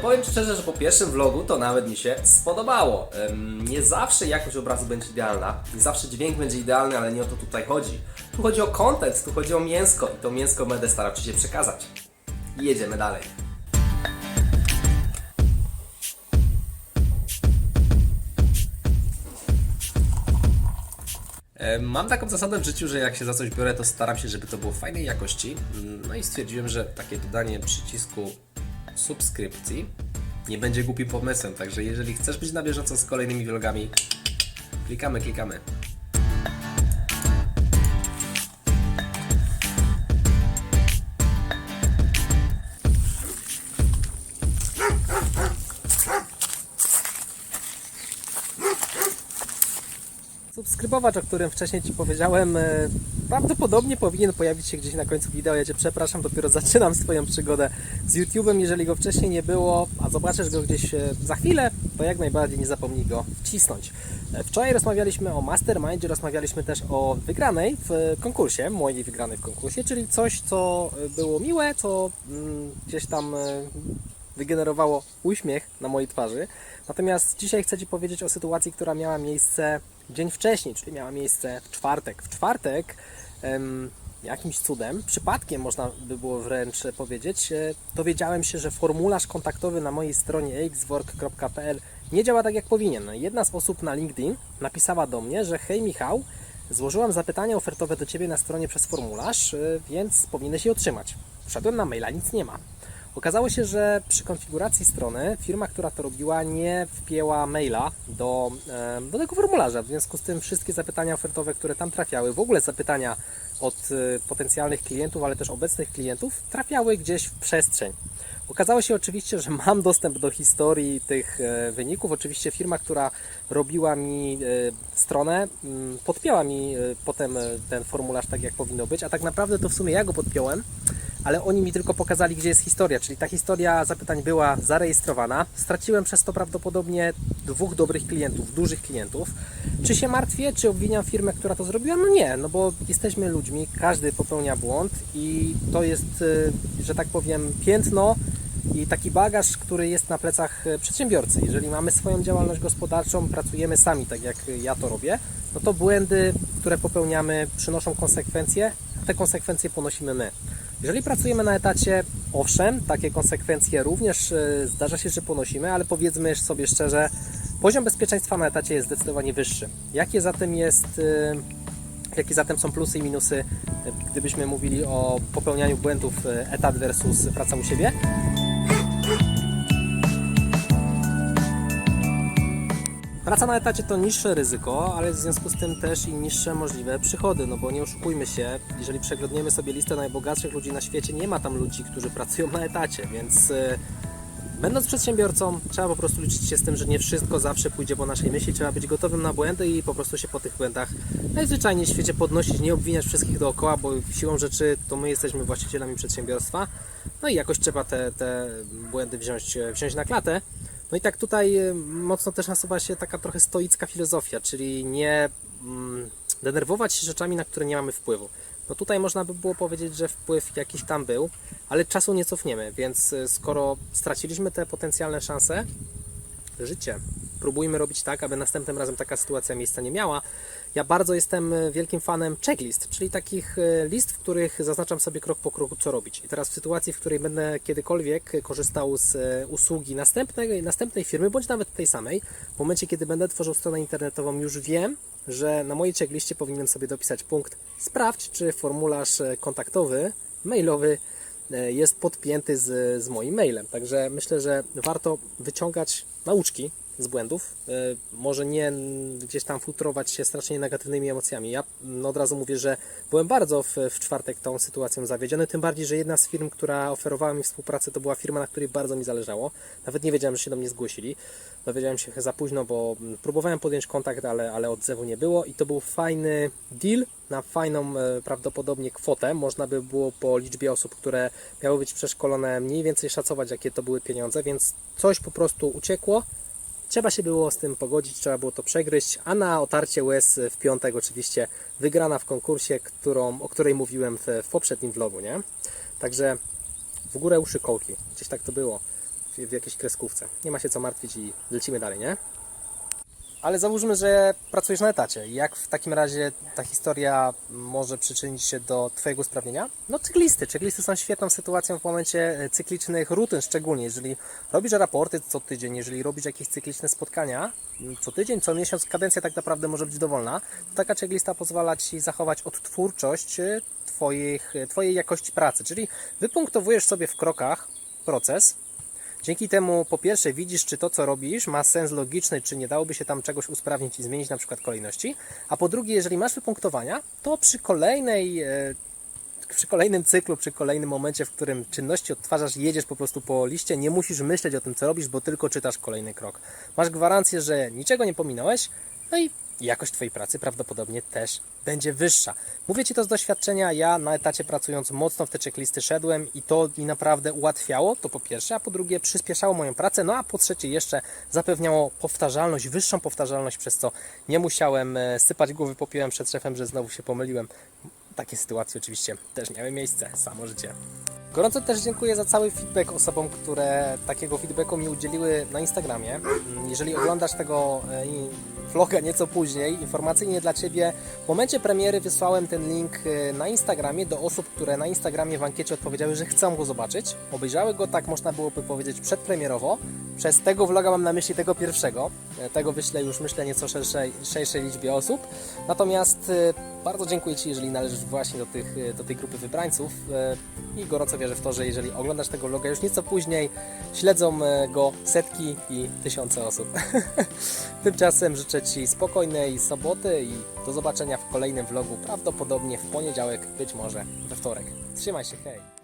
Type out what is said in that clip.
powiem Ci szczerze, że po pierwszym vlogu to nawet mi się spodobało. Nie zawsze jakość obrazu będzie idealna, nie zawsze dźwięk będzie idealny, ale nie o to tutaj chodzi. Tu chodzi o content, tu chodzi o mięsko i to mięsko będę starał się przekazać. I jedziemy dalej. Mam taką zasadę w życiu, że jak się za coś biorę, to staram się, żeby to było fajnej jakości. No i stwierdziłem, że takie dodanie przycisku subskrypcji nie będzie głupim pomysłem. Także jeżeli chcesz być na bieżąco z kolejnymi vlogami, klikamy, klikamy. Subskrybowacz, o którym wcześniej Ci powiedziałem, e, prawdopodobnie powinien pojawić się gdzieś na końcu wideo. Ja Cię przepraszam, dopiero zaczynam swoją przygodę z YouTube'em. Jeżeli go wcześniej nie było, a zobaczysz go gdzieś e, za chwilę, to jak najbardziej nie zapomnij go wcisnąć. E, Wczoraj rozmawialiśmy o Mastermindzie, rozmawialiśmy też o wygranej w konkursie, mojej wygranej w konkursie, czyli coś, co e, było miłe, co mm, gdzieś tam wygenerowało uśmiech na mojej twarzy. Natomiast dzisiaj chcę Ci powiedzieć o sytuacji, która miała miejsce dzień wcześniej, czyli miała miejsce w czwartek. W czwartek jakimś cudem, przypadkiem można by było wręcz powiedzieć, e, dowiedziałem się, że formularz kontaktowy na mojej stronie xwork.pl nie działa tak jak powinien. Jedna z osób na LinkedIn napisała do mnie, że hej Michał, złożyłam zapytanie ofertowe do Ciebie na stronie przez formularz, e, więc powinieneś je otrzymać. Wszedłem na maila, nic nie ma. Okazało się, że przy konfiguracji strony firma, która to robiła, nie wpięła maila do, do tego formularza. W związku z tym wszystkie zapytania ofertowe, które tam trafiały, w ogóle zapytania od e, potencjalnych klientów, ale też obecnych klientów, trafiały gdzieś w przestrzeń. Okazało się oczywiście, że mam dostęp do historii tych e, wyników. Oczywiście firma, która robiła mi e, stronę, mm, podpięła mi e, potem ten formularz tak, jak powinno być, a tak naprawdę to w sumie ja go podpiąłem, ale oni mi tylko pokazali, gdzie jest historia, czyli ta historia zapytań była zarejestrowana. Straciłem przez to prawdopodobnie dwóch dobrych klientów, dużych klientów. Czy się martwię, czy obwiniam firmę, która to zrobiła? No nie, no bo jesteśmy ludźmi, każdy popełnia błąd i to jest, e, że tak powiem, piętno i taki bagaż, który jest na plecach e, przedsiębiorcy. Jeżeli mamy swoją działalność gospodarczą, pracujemy sami, tak jak ja to robię, no to błędy, które popełniamy, przynoszą konsekwencje, a te konsekwencje ponosimy my. Jeżeli pracujemy na etacie, owszem, takie konsekwencje również e, zdarza się, że ponosimy, ale powiedzmy sobie szczerze, poziom bezpieczeństwa na etacie jest zdecydowanie wyższy. Jakie zatem jest e, Jakie zatem są plusy i minusy, e, gdybyśmy mówili o popełnianiu błędów etat versus praca u siebie? Praca na etacie to niższe ryzyko, ale w związku z tym też i niższe możliwe przychody, no bo nie oszukujmy się, jeżeli przeglądniemy sobie listę najbogatszych ludzi na świecie, nie ma tam ludzi, którzy pracują na etacie, więc e, Będąc przedsiębiorcą, trzeba po prostu liczyć się z tym, że nie wszystko zawsze pójdzie po naszej myśli. Trzeba być gotowym na błędy i po prostu się po tych błędach najzwyczajniej w świecie podnosić, nie obwiniać wszystkich dookoła, bo siłą rzeczy to my jesteśmy właścicielami przedsiębiorstwa. No i jakoś trzeba te, te błędy wziąć, wziąć na klatę. No i tak tutaj e, mocno też nasuwa się taka trochę stoicka filozofia, czyli nie mm, denerwować się rzeczami, na które nie mamy wpływu. No tutaj można by było powiedzieć, że wpływ jakiś tam był, ale czasu nie cofniemy, więc y, skoro straciliśmy te potencjalne szanse, życie. Próbujmy robić tak, aby następnym razem taka sytuacja miejsca nie miała. Ja bardzo jestem y, wielkim fanem checklist, czyli takich y, list, w których zaznaczam sobie krok po kroku, co robić. I teraz w sytuacji, w której będę kiedykolwiek korzystał z y, usługi następnej, następnej firmy, bądź nawet tej samej, w momencie, kiedy będę tworzył stronę internetową, już wiem, że na mojej checkliście powinienem sobie dopisać punkt sprawdź, czy formularz e, kontaktowy, mailowy e, jest podpięty z, z moim mailem. Także myślę, że warto wyciągać nauczki z błędów. E, Może nie gdzieś tam futrować się strasznie negatywnymi emocjami. Ja no, od razu mówię, że byłem bardzo w, w czwartek tą sytuacją zawiedziony, tym bardziej, że jedna z firm, która oferowała mi współpracę, to była firma, na której bardzo mi zależało. Nawet nie wiedziałem, że się do mnie zgłosili. Dowiedziałem się za późno, bo mm, próbowałem podjąć kontakt, ale, ale odzewu nie było i to był fajny deal na fajną e, prawdopodobnie kwotę. Można by było po liczbie osób, które miały być przeszkolone, mniej więcej szacować, jakie to były pieniądze, więc coś po prostu uciekło. Trzeba się było z tym pogodzić, trzeba było to przegryźć, a na otarcie łez w piątek oczywiście wygrana w konkursie, którą, o której mówiłem w, w poprzednim vlogu, nie? Także w górę uszy kołki, gdzieś tak to było. w jakiejś kreskówce. Nie ma się co martwić i lecimy dalej, nie? Ale załóżmy, że pracujesz na etacie. Jak w takim razie ta historia może przyczynić się do Twojego usprawnienia? No cyklisty. Cyklisty są świetną sytuacją w momencie e, cyklicznych rutyn, szczególnie jeżeli robisz raporty co tydzień, jeżeli robisz jakieś cykliczne spotkania co tydzień, co miesiąc, kadencja tak naprawdę może być dowolna. To taka checklista pozwala Ci zachować odtwórczość e, twoich, e, Twojej jakości pracy. Czyli wypunktowujesz sobie w krokach proces, Dzięki temu po pierwsze widzisz, czy to co robisz ma sens logiczny, czy nie dałoby się tam czegoś usprawnić i zmienić na przykład kolejności, a po drugie, jeżeli masz wypunktowania, to przy kolejnej e, przy kolejnym cyklu, przy kolejnym momencie, w którym czynności odtwarzasz, jedziesz po prostu po liście, nie musisz myśleć o tym, co robisz, bo tylko czytasz kolejny krok. Masz gwarancję, że niczego nie pominąłeś, no i jakość Twojej pracy prawdopodobnie też będzie wyższa. Mówię Ci to z doświadczenia, ja na etacie pracując mocno w te checklisty szedłem i to mi naprawdę ułatwiało, to po pierwsze, a po drugie przyspieszało moją pracę, no a po trzecie jeszcze zapewniało powtarzalność, wyższą powtarzalność, przez co nie musiałem e, sypać głowy popiołem przed szefem, że znowu się pomyliłem. Takie sytuacje oczywiście też miały miejsce, samo życie. Gorąco też dziękuję za cały feedback osobom, które takiego feedbacku mi udzieliły na Instagramie. Jeżeli oglądasz tego e, vloga nieco później, informacyjnie dla Ciebie, w momencie premiery wysłałem ten link e, na Instagramie do osób, które na Instagramie w ankiecie odpowiedziały, że chcą go zobaczyć. Obejrzały go, tak można byłoby powiedzieć, przedpremierowo. Przez tego vloga mam na myśli tego pierwszego. E, Tego wyślę już, myślę, nieco szerszej, szerszej liczbie osób. Natomiast e, bardzo dziękuję Ci, jeżeli należysz właśnie do, tych, e, do tej grupy wybrańców i gorąco wierzę w to, że jeżeli oglądasz tego vloga już nieco później, śledzą go setki i tysiące osób. Tymczasem życzę Ci spokojnej soboty i do zobaczenia w kolejnym vlogu, prawdopodobnie w poniedziałek, być może we wtorek. Trzymaj się, hej!